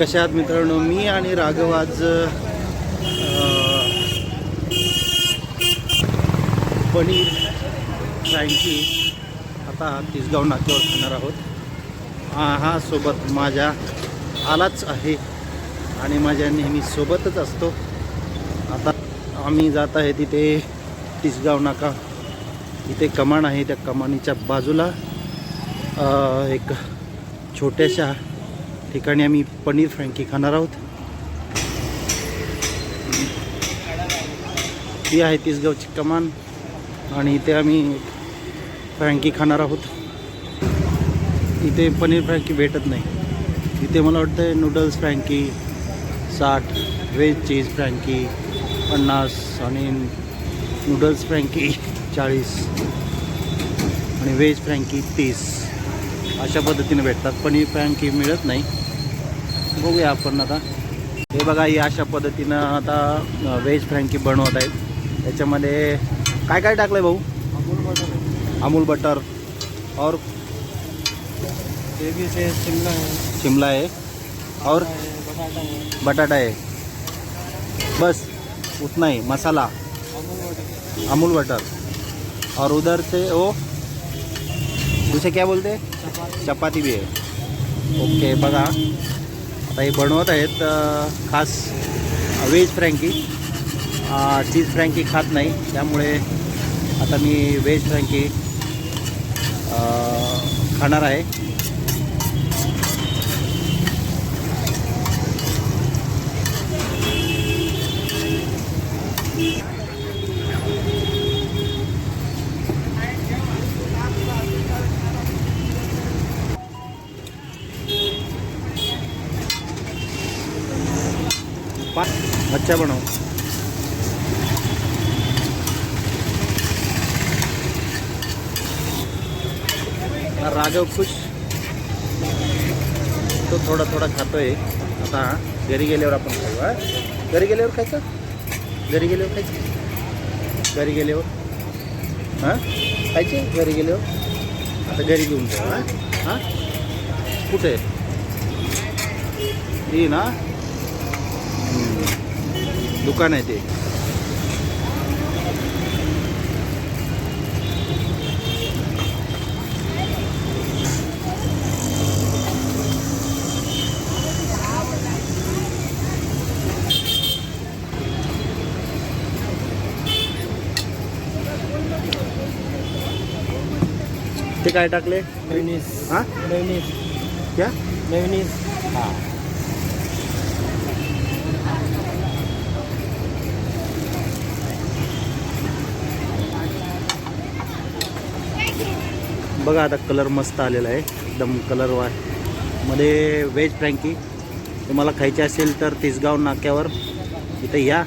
कशा आहात मित्रांनो? मी आणि राघव आज पनीर फ्रँकी आता तिसगाव नाक्यावर खाणार आहोत. हा हा सोबत माझ्या आलाच आहे आणि माझ्या नेहमी सोबतच असतो. आता आम्ही जात आहे तिथे तिसगाव नाका. इथे कमान आहे त्या कमानीच्या बाजूला एक छोट्याशा ठिकाणी आम्ही पनीर फ्रँकी खाणार आहोत. ही आहे तिसगावची कमान आणि इथे आम्ही फ्रँकी खाणार आहोत. इथे पनीर फ्रँकी भेटत नाही. इथे मला वाटतं नूडल्स फ्रँकी साठ व्हेज चीज फ्रँकी पन्नास आणि नूडल्स फ्रँकी चाळीस आणि व्हेज फ्रँकी तीस. अशा पद्धतीने भेटतात. पनीर फ्रँकी मिळत नाही. बघूया आपण आता. हे बघा ही अशा पद्धतीनं आता व्हेज फ्रँकी बनवत आहेत. त्याच्यामध्ये काय काय टाकलं आहे भाऊ? अमूल बटर. है अमूल बटर और से शिमला है शिमला है और? है, बटाटा है बटाटा है बस उतना ही मसाला. अमूल बटर. और उधर से वो उसे क्या बोलते? हैं चपाती भी आहे ओके बघा. आता हे बनवत आहेत खास व्हेज फ्रँकी. चीज फ्रँकी खात नाही त्यामुळे आता मी व्हेज फ्रँकी खाणार आहे. पा अच्छा बनव. राघव खुश. तो थोडा थोडा खातोय. आता घरी गेल्यावर आपण खाऊ हा? घरी गेल्यावर खायचं? घरी गेल्यावर खायचं? घरी गेल्यावर? हां? खायचे? घरी गेल्यावर? आता घरी घेऊन जाऊ हां? हां? कुठे? ही ना. दुकान आहे ते. ते काय टाकले? मेवनीस हां? मेवनीस क्या? मेवनीस हां. बघा आता कलर मस्त आलेला आहे. एकदम कलर वा मध्ये व्हेज फ्रँकी. तुम्हाला खायची असेल तर तिसगाव नाक्यावर इथे या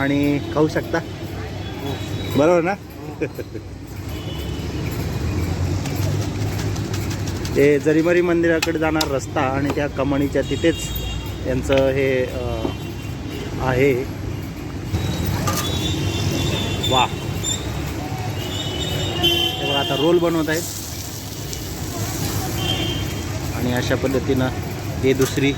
आणि खाऊ शकता. बरोबर ना? ते जरीमरी मंदिराकडे जाणार रस्ता आणि त्या कमणीच्या तिथेच त्यांचं हे आहे. वा. आता रोल बनवत आहेत. आणि अशा पद्धतीनं हे दुसरी